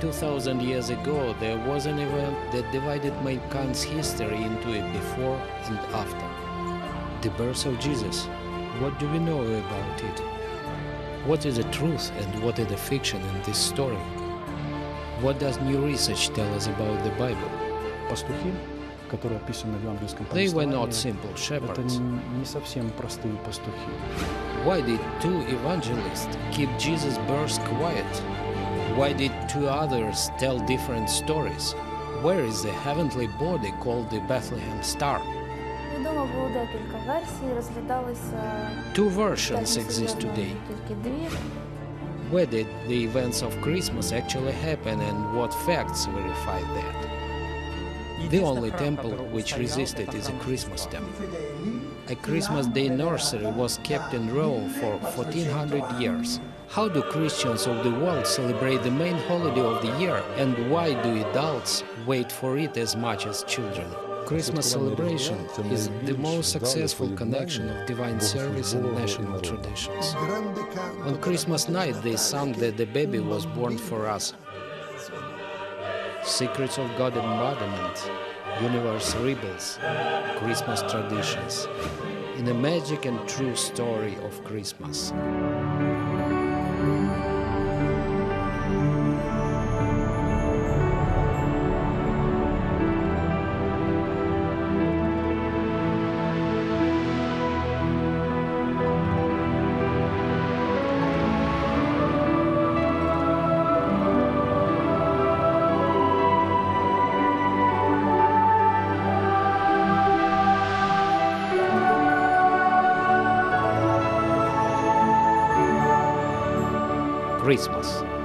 2,000 years ago, there was an event that divided mankind's history into a before and after. The birth of Jesus. What do we know about it? What is the truth and what is the fiction in this story? What does new research tell us about the Bible? They were not simple shepherds. Why did two evangelists keep Jesus' birth quiet? Why did two others tell different stories? Where is the heavenly body called the Bethlehem Star? Two versions exist today. Where did the events of Christmas actually happen and what facts verify that? The only temple which resisted is a Christmas temple. A Christmas Day nursery was kept in Rome for 1400 years. How do Christians of the world celebrate the main holiday of the year and why do adults wait for it as much as children? Christmas celebration is the most successful connection of divine service and national traditions. On Christmas night, they sang that the baby was born for us. Secrets of God embodiment, universe rebels, Christmas traditions, in a magic and true story of Christmas. Christmas.